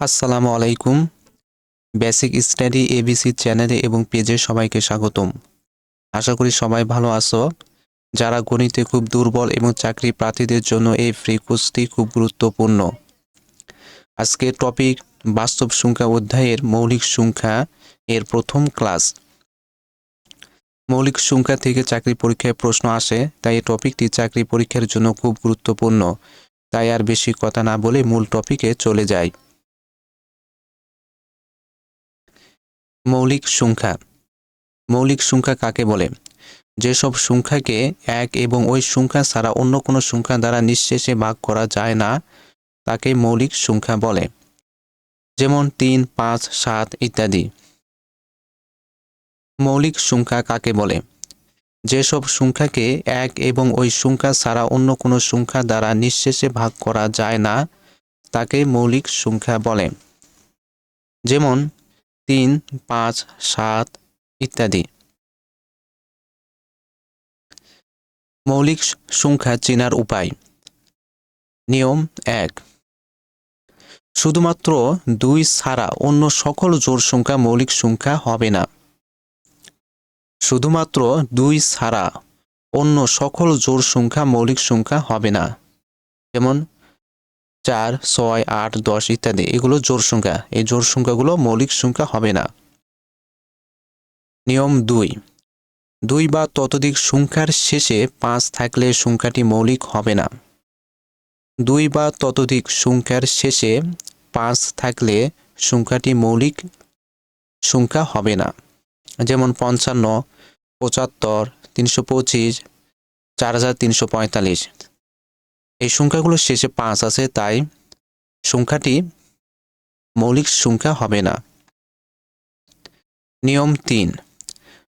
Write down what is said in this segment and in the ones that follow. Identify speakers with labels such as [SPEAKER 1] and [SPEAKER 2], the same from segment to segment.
[SPEAKER 1] আসসালামু আলাইকুম। Basic study ABC চ্যানেলে এবং পেজে সবাইকে স্বাগতম। আশা করি সবাই ভালো আছো। যারা গণিতে খুব দুর্বল এবং চাকরি প্রার্থীদের জন্য এই ফ্রি কোর্সটি খুব গুরুত্বপূর্ণ। আজকের টপিক বাস্তব সংখ্যা অধ্যায়ের মৌলিক সংখ্যা এর প্রথম ক্লাস মৌলিক সংখ্যা থেকে চাকরি পরীক্ষায় প্রশ্ন আসে, তাই এই টপিকটি চাকরি পরীক্ষার জন্য খুব গুরুত্বপূর্ণ। তাই আর বেশি কথা না বলে মূল টপিকে চলে যাই। মৌলিক সংখ্যা। মৌলিক সংখ্যা কাকে বলে? যেসব সংখ্যাকে এক এবং ওই সংখ্যা ছাড়া অন্য কোনো সংখ্যা দ্বারা নিঃশেষে ভাগ করা যায় না, তাকে মৌলিক সংখ্যা বলে। যেমন তিন, পাঁচ, সাত ইত্যাদি। মৌলিক সংখ্যা কাকে বলে? যেসব সংখ্যাকে এক এবং ওই সংখ্যা ছাড়া অন্য কোনো সংখ্যা দ্বারা নিঃশেষে ভাগ করা যায় না, তাকে মৌলিক সংখ্যা বলে। যেমন তিন, পাঁচ, সাত ইত্যাদি। মৌলিক সংখ্যা চেনার উপায়। নিয়ম এক। শুধুমাত্র দুই ছাড়া অন্য সকল জোড় সংখ্যা মৌলিক সংখ্যা হবে না। শুধুমাত্র দুই ছাড়া অন্য সকল জোড় সংখ্যা মৌলিক সংখ্যা হবে না। যেমন চার, ছয়, আট, দশ ইত্যাদি। এগুলো জোর সংখ্যা। এই জোর সংখ্যাগুলো মৌলিক সংখ্যা হবে না। নিয়ম দুই। দুই বা ততোধিক সংখ্যার শেষে পাঁচ থাকলে সংখ্যাটি মৌলিক হবে না। দুই বা ততোধিক সংখ্যার শেষে পাঁচ থাকলে সংখ্যাটি মৌলিক সংখ্যা হবে না। যেমন পঞ্চান্ন, পঁচাত্তর, তিনশো পঁচিশ, চার হাজার তিনশো পঁয়তাল্লিশ। এই সংখ্যাগুলোর শেষে পাঁচ আছে, তাই সংখ্যাটি মৌলিক সংখ্যা হবে না। নিয়ম তিন,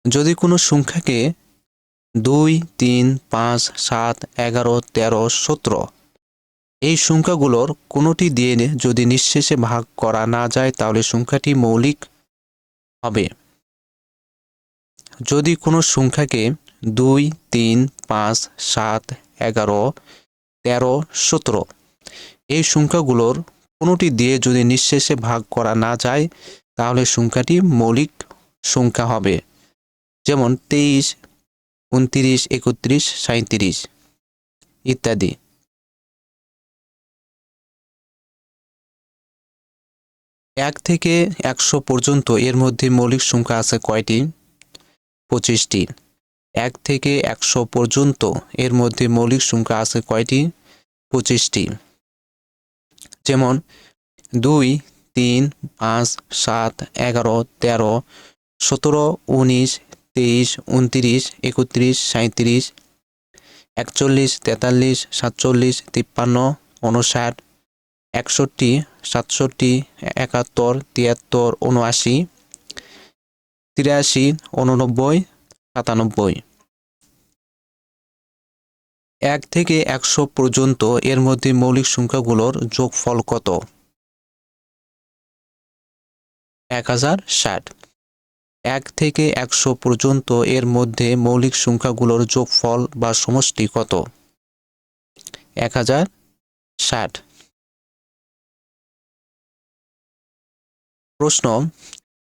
[SPEAKER 1] যদি কোনো সংখ্যাকে দুই, তিন, পাঁচ, সাত, এগারো, তেরো, সতেরো এই সংখ্যাগুলোর কোনোটি দিয়ে যদি নিঃশেষে ভাগ করা না যায়, তাহলে সংখ্যাটি মৌলিক হবে। যদি কোনো সংখ্যাকে দুই, তিন, পাঁচ, সাত, এগারো তেরো, সতেরো। এই সংখ্যাগুলোর কোনোটি দিয়ে যদি নিঃশেষে ভাগ করা না যায়, তাহলে সংখ্যাটি মৌলিক সংখ্যা হবে। যেমন তেইশ, উনত্রিশ, একত্রিশ সাঁত্রিশ ইত্যাদি। এক থেকে একশো পর্যন্ত এর মধ্যে মৌলিক সংখ্যা আছে কয়টি? পঁচিশটি। এক থেকে একশো পর্যন্ত। এর মধ্যে মৌলিক সংখ্যা আছে কয়টি? পঁচিশটি। যেমন, দুই, তিন, পাঁচ, সাত, এগারো, তেরো, সতেরো, উনিশ, তেইশ, উনত্রিশ, একত্রিশ সাঁত্রিশ একচল্লিশ, তেতাল্লিশ, সাতচল্লিশ, তিপ্পান্ন উনষাট একষট্টি, সাতষট্টি, একাত্তর, তিয়াত্তর উনআশি তিরাশি উননব্বই সাতানব্বই। এক থেকে একশো পর্যন্ত এর মধ্যে মৌলিক সংখ্যাগুলোর যোগফল কত? এক হাজার ষাট। এক থেকে একশো পর্যন্ত এর মধ্যে মৌলিক সংখ্যাগুলোর যোগফল বা সমষ্টি কত? এক হাজার ষাট। প্রশ্ন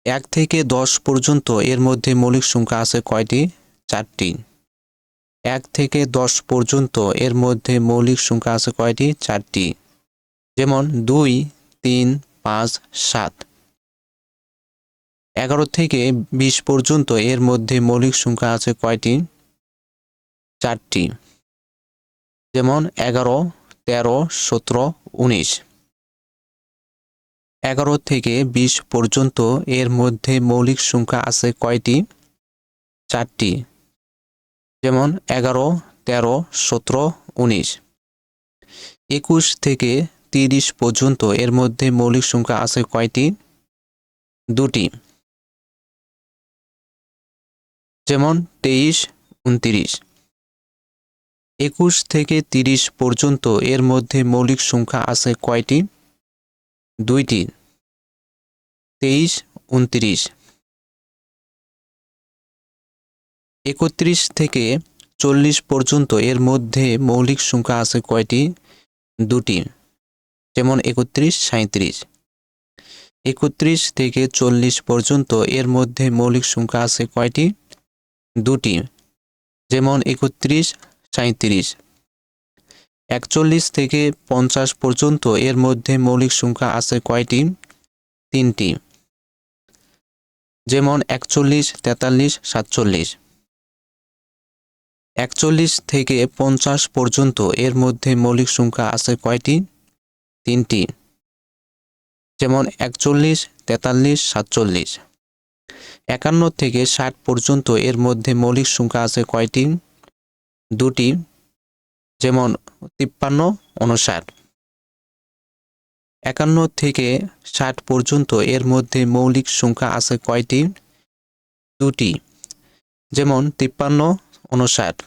[SPEAKER 1] এক থেকে দশ পর্যন্ত এর মধ্যে মৌলিক সংখ্যা আছে কয়টি? চারটি। এক থেকে দশ পর্যন্ত এর মধ্যে মৌলিক সংখ্যা আছে কয়টি? চারটি। যেমন দুই, তিন, পাঁচ, সাত। এগারো থেকে বিশ পর্যন্ত এর মধ্যে মৌলিক সংখ্যা আছে কয়টি? চারটি। যেমন এগারো, তেরো, সতেরো, উনিশ। এগারো থেকে বিশ পর্যন্ত এর মধ্যে মৌলিক সংখ্যা আছে কয়টি? চারটি। যেমন এগারো, তেরো, সতেরো, উনিশ। একুশ থেকে তিরিশ পর্যন্ত এর মধ্যে মৌলিক সংখ্যা আছে কয়টি? দুটি। যেমন তেইশ, উনত্রিশ। একুশ থেকে তিরিশ পর্যন্ত এর মধ্যে মৌলিক সংখ্যা আছে কয়টি? দুইটি, তেইশ, উনত্রিশ। একত্রিশ থেকে চল্লিশ পর্যন্ত এর মধ্যে মৌলিক সংখ্যা আছে কয়টি? দুটি, যেমন একত্রিশ সাঁত্রিশ একত্রিশ থেকে চল্লিশ পর্যন্ত এর মধ্যে মৌলিক সংখ্যা আছে কয়টি? দুটি, যেমন একত্রিশ সাঁত্রিশ একচল্লিশ থেকে পঞ্চাশ পর্যন্ত এর মধ্যে মৌলিক সংখ্যা আছে কয়টি? তিনটি। যেমন একচল্লিশ, তেতাল্লিশ, সাতচল্লিশ। একচল্লিশ থেকে পঞ্চাশ পর্যন্ত এর মধ্যে মৌলিক সংখ্যা আছে কয়টি? তিনটি। যেমন একচল্লিশ, তেতাল্লিশ, সাতচল্লিশ। একান্ন থেকে ষাট পর্যন্ত এর মধ্যে মৌলিক সংখ্যা আছে কয়টি? দুটি। যেমন তিপ্পান্ন উনষাট। একান্ন থেকে ষাট পর্যন্ত এর মধ্যে মৌলিক সংখ্যা আছে কয়টি? দুটি। যেমন তিপ্পান্ন উনষাট।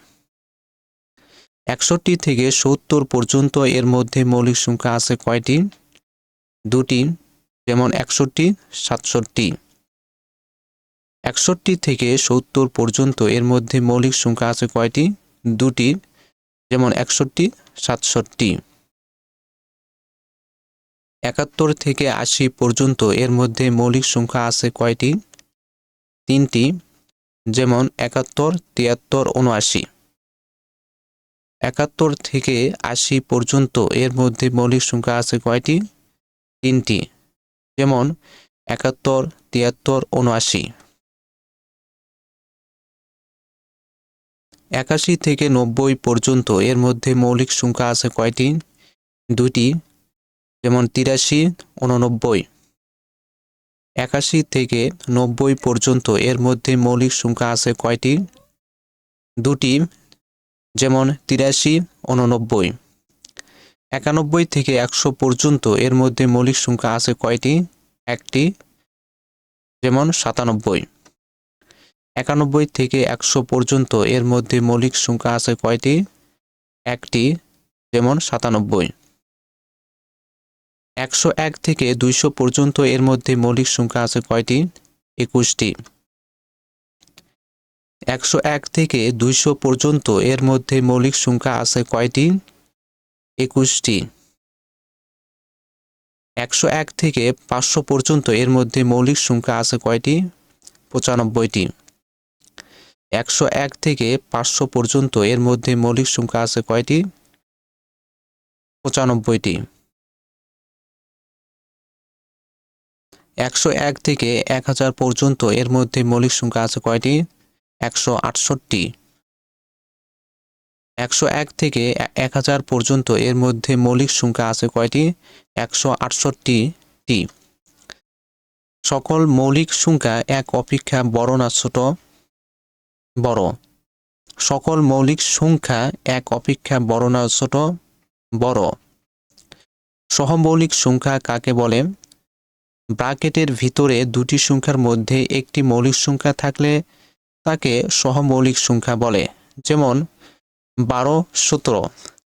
[SPEAKER 1] একষট্টি থেকে সত্তর পর্যন্ত এর মধ্যে মৌলিক সংখ্যা আছে কয়টি? দুটি। যেমন একষট্টি, সাতষট্টি। একষট্টি থেকে সত্তর পর্যন্ত এর মধ্যে মৌলিক সংখ্যা আছে কয়টি? দুটি। যেমন একষট্টি সাতষট্টি। একাত্তর থেকে আশি পর্যন্ত এর মধ্যে মৌলিক সংখ্যা আছে কয়টি? তিনটি, যেমন একাত্তর, তিয়াত্তর উনআশি একাত্তর থেকে আশি পর্যন্ত এর মধ্যে মৌলিক সংখ্যা আছে কয়টি? তিনটি, যেমন একাত্তর, তিয়াত্তর উনআশি একাশি থেকে নব্বই পর্যন্ত এর মধ্যে মৌলিক সংখ্যা আছে কয়টি? দুটি যেমন তিরাশি উননব্বই একাশি থেকে নব্বই পর্যন্ত এর মধ্যে মৌলিক সংখ্যা আছে কয়টি? দুটি, যেমন তিরাশি উননব্বই একানব্বই থেকে একশো পর্যন্ত এর মধ্যে মৌলিক সংখ্যা আছে কয়টি? একটি, যেমন সাতানব্বই। একানব্বই থেকে একশো পর্যন্ত এর মধ্যে মৌলিক সংখ্যা আছে কয়টি? একটি, যেমন সাতানব্বই। একশো এক থেকে দুইশো পর্যন্ত এর মধ্যে মৌলিক সংখ্যা আছে কয়টি? একুশটি। একশো এক থেকে দুইশো পর্যন্ত এর মধ্যে মৌলিক সংখ্যা আছে কয়টি? একুশটি। একশো এক থেকে পাঁচশো পর্যন্ত এর মধ্যে মৌলিক সংখ্যা আছে কয়টি? পঁচানব্বইটি। একশো এক থেকে পাঁচশো পর্যন্ত এর মধ্যে মৌলিক সংখ্যা আছে কয়টি? পঁচানব্বইটি। একশো এক থেকে এক হাজার পর্যন্ত এর মধ্যে মৌলিক সংখ্যা আছে কয়টি? একশো আটষট্টি। একশো এক থেকে এক হাজার পর্যন্ত এর মধ্যে মৌলিক সংখ্যা আছে কয়টি? একশো আটষট্টিটি। সকল মৌলিক সংখ্যা এক অপেক্ষা বড় না ছোট? বড়। সকল মৌলিক সংখ্যা এক অপেক্ষা বড় না ছোট, বড়। সহমৌলিক সংখ্যা কাকে বলে? ব্রাকেটের ভিতরে দুটি সংখ্যার মধ্যে একটি মৌলিক সংখ্যা থাকলে তাকে সহমৌলিক সংখ্যা বলে, যেমন বারো, সতেরো।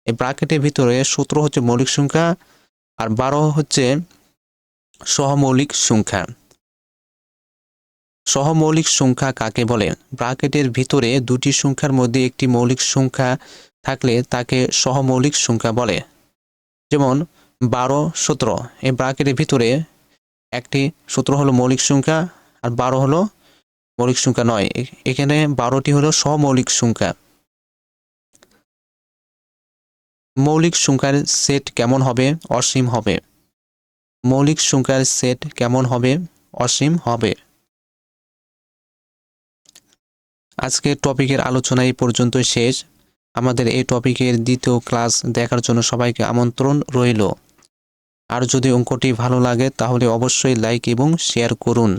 [SPEAKER 1] এই ব্রাকেটের ভিতরে সতেরো হচ্ছে মৌলিক সংখ্যা আর বারো হচ্ছে সহমৌলিক সংখ্যা। সহমৌলিক সংখ্যা কাকে বলে? ব্রাকেটের ভিতরে দুটি সংখ্যার মধ্যে একটি মৌলিক সংখ্যা থাকলে তাকে সহমৌলিক সংখ্যা বলে। যেমন, বারো, সতেরো। এই ব্রাকেটের ভিতরে একটি সতেরো হলো মৌলিক সংখ্যা আর বারো হলো মৌলিক সংখ্যা নয়। এখানে বারোটি হলো সমৌলিক সংখ্যা। মৌলিক সংখ্যার সেট কেমন হবে? অসীম হবে। মৌলিক সংখ্যার সেট কেমন হবে? অসীম হবে। আজকের টপিকের আলোচনা এই পর্যন্ত শেষ। আমাদের এই টপিকের দ্বিতীয় ক্লাস দেখার জন্য সবাইকে আমন্ত্রণ রইল। আর যদি অঙ্কটি ভালো লাগে, তাহলে অবশ্যই লাইক এবং শেয়ার করুন।